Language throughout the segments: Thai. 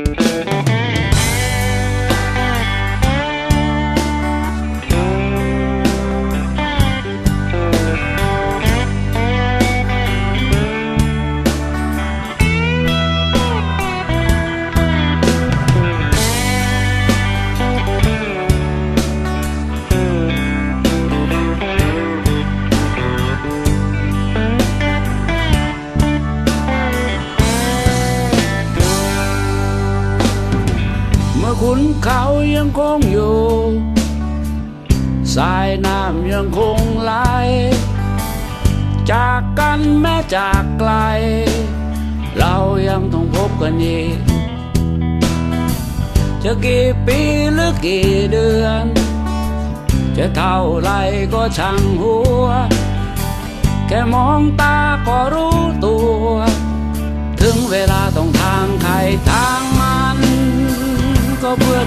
เเขายังคงอยู่ สายน้ำยังคงไหล จากกันแม้จากไกล เรายังต้องพบกันอีก จะกี่ปีหรือกี่เดือน จะเท่าไรก็ช่างหัว แค่มองตาก็รู้ตัว ถึงเวลาต้องทางใครทาง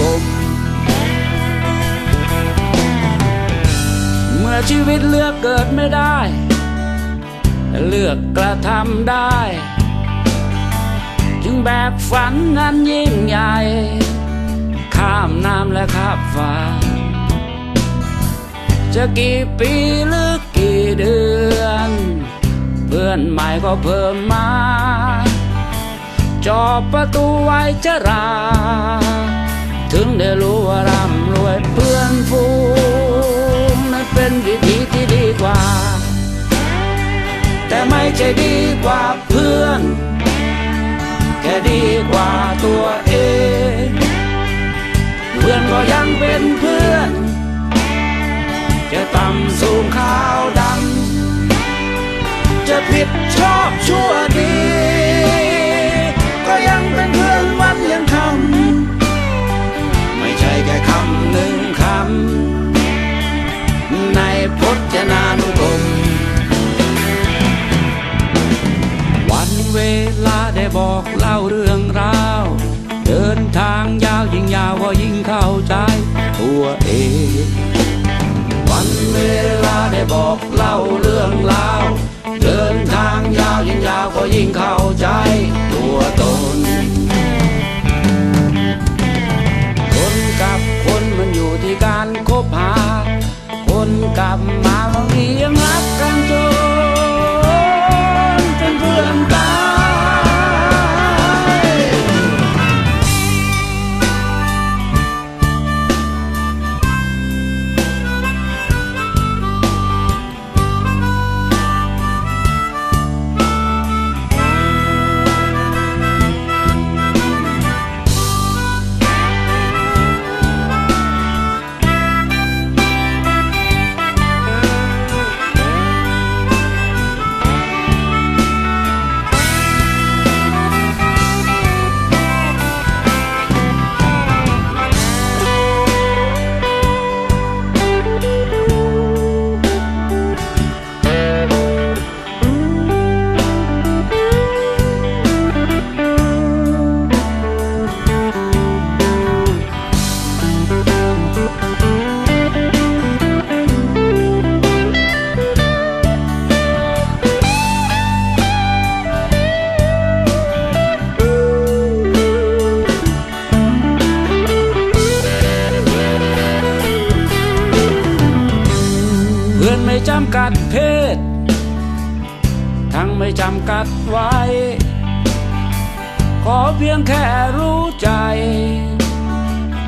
กรมเมื่อชีวิตเลือกเกิดไม่ได้ เลือกกระทำได้ จึงแบกฝันนั้นยิ่งใหญ่ ข้ามน้ำและข้ามฟ้า จะกี่ปีหรือกี่เดือน เพื่อนใหม่ก็เพิ่มมาจอบประตูไว้จะรา ถึงได้รู้ว่าร่ำรวยเพื่อนฟูงนั้นเป็นวิธีที่ดีกว่า แต่ไม่ใช่ดีกว่าเพื่อน แค่ดีกว่าตัวเอง เพื่อนก็ยังเป็นเพื่อน จะต่ำสูงขาวดำจะผิดชอบ ลาได้บอกเล่าเรื่องราว เดินทางยาวยิ่งยาวก็ยิ่งเข้าใจตัวเอง วันเวลาได้บอกเล่าเรื่องราว เดินทางยาวยิ่งยาวก็ยิ่งเข้า จำกัดเพศ ทั้งไม่จำกัดไว้ ขอเพียงแค่รู้ใจ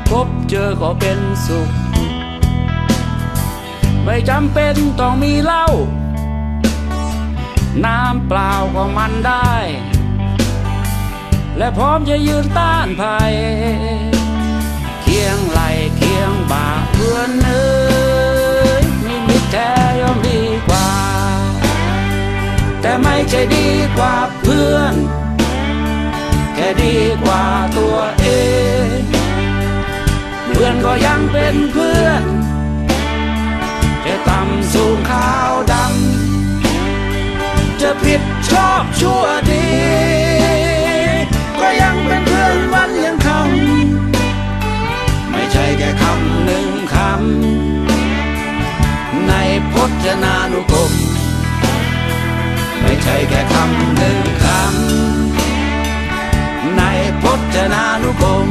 พบเจอก็เป็นสุข ไม่จำเป็นต้องมีเหล้าน้ำเปล่าก็มันได้ และพร้อมจะยืนต้านภัย เคียงไหลเคียงบ่าเพื่อนเอ้ แต่ไม่ใช่ดีกว่าเพื่อน แค่ดีกว่าตัวเอง เพื่อนก็ยังเป็นเพื่อน จะต่ำสูงขาวดำ จะผิดชอบชั่วดี ใช่แค่คำหนึ่งคำในพจนานุกรม